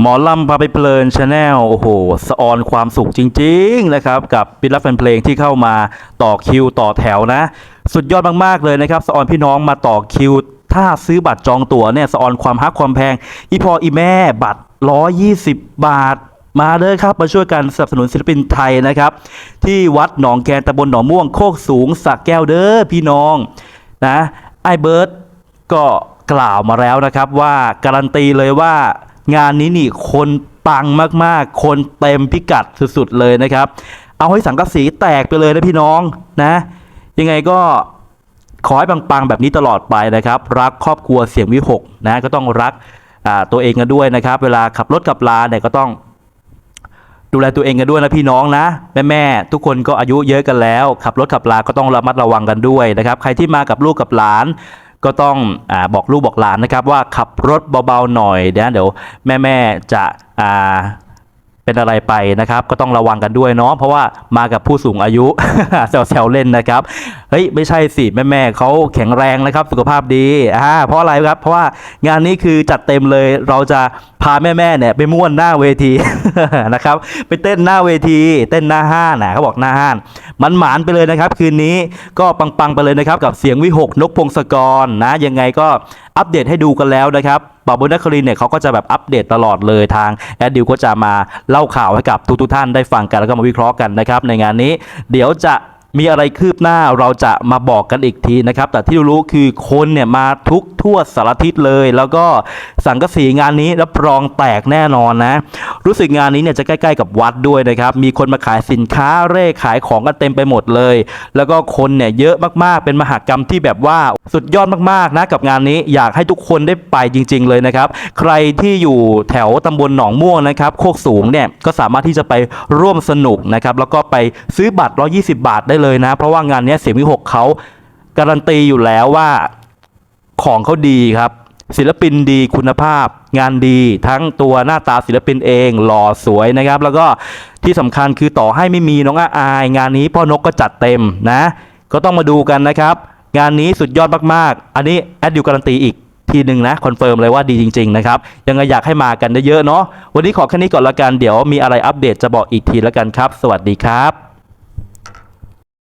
หมอลำพาไปเพลินชาแนลโอ้โหสะออนความสุขจริงๆนะครับกับปิดรับแฟนเพลงที่เข้ามาต่อคิวต่อแถวนะ สุดยอดมากๆเลยนะครับสะออนพี่น้องมาต่อคิว ถ้าซื้อบัตรจองตั๋วเนี่ยสะออนความฮักความแพง อีพออีแม่บัตร 120 บาทมาเลยครับ มาช่วยกันสนับสนุนศิลปินไทยนะครับ ที่วัดหนองแกนตำบลหนองม่วงโคกสูงสักแก้วเด้อพี่น้องนะไอเบิร์ตก็กล่าวมาแล้วนะครับว่าการันตีเลยว่า งานนี้นี่คนปังมากๆ คนเต็มพิกัดสุดๆเลยนะครับ เอาให้สังกะสีแตกไปเลยนะพี่น้องนะ ยังไงก็ขอให้ปังๆแบบนี้ตลอดไปนะครับ รักครอบครัวเสียงวิหกนะก็ต้องรักตัวเองกันด้วยนะครับ เวลาขับรถขับลาเนี่ยก็ต้องดูแลตัวเองกันด้วยนะพี่น้องนะแม่แม่ๆทุกคนก็อายุเยอะกันแล้ว ขับรถขับลาก็ต้องระมัดระวังกันด้วยนะครับ ใครที่มากับลูกกับหลาน ก็ต้องอบอกลูกบอกหลานนะครับว่าขับรถเบาๆหน่อยนะเดี๋ยวแม่ๆจะ เป็นอะไรไปนะครับ ก็ต้องระวังกันด้วยเนาะเพราะว่ามากับผู้สูงอายุแซวๆเล่นนะครับเฮ้ยไม่ใช่สิแม่แม่ๆเขาแข็งแรงนะครับ สุขภาพดีอ่าเพราะอะไรครับ เพราะว่างานนี้คือจัดเต็มเลยเราจะพาแม่ๆเนี่ยไปม่วนหน้าเวทีนะครับไปเต้นหน้าเวที เต้นหน้าห้านนะเขาบอกหน้าห้านมันหมานไปเลยนะครับ คืนนี้ก็ปังๆไปเลยนะครับ กับเสียงวิหกนกพงศกรนะยังไงก็อัปเดตให้ดูกันแล้วนะครับ บาบุญนครินทร์เนี่ยเขาก็จะแบบอัปเดตตลอดเลยทางแอดดิวก็จะมาเล่าข่าวให้กับทุกๆท่านได้ฟังกันแล้วก็มาวิเคราะห์กันนะครับในงานนี้ เดี๋ยวจะ มีอะไรคืบหน้าเราจะมาบอกกันอีกทีนะครับ แต่ที่รู้คือคนเนี่ยมาทุกทั่วสารทิศเลย แล้วก็สังกะสีงานนี้รับรองแตกแน่นอนนะ รู้สึกงานนี้เนี่ยจะใกล้ๆกับวัดด้วยนะครับ มีคนมาขายสินค้าเร่ขายของกันเต็มไปหมดเลย แล้วก็คนเนี่ยเยอะมากๆ เป็นมหากรรมที่แบบว่าสุดยอดมากๆนะกับงานนี้อยากให้ทุกคนได้ไปจริง ๆ เลยนะครับ ใครที่อยู่แถวตำบลหนองม่วงนะครับโคกสูงเนี่ยก็สามารถที่จะไปร่วมสนุกนะครับแล้วก็ไปซื้อบัตร 120 บาทได้เลยลยนะ เพราะว่างานนี้เสียงวิหกเขาการันตีอยู่แล้วว่าของเขาดีครับ ศิลปินดีคุณภาพ งานดีทั้งตัวหน้าตาศิลปินเองหล่อสวยนะครับ แล้วก็ที่สำคัญคือต่อให้ไม่มีน้องอาอาย งานนี้พ่อนกก็จัดเต็มนะ ก็ต้องมาดูกันนะครับ งานนี้สุดยอดมากๆ อันนี้แอดดิวการันตีอีกทีหนึ่งนะคอนเฟิร์มเลยว่าดีจริง ๆ นะครับ ยังไงอยากให้มากันเยอะๆเนาะวันนี้ขอแค่นี้ก่อนละกันเดี๋ยวมีอะไรอัปเดตจะบอกอีกทีละกันครับ สวัสดีครับ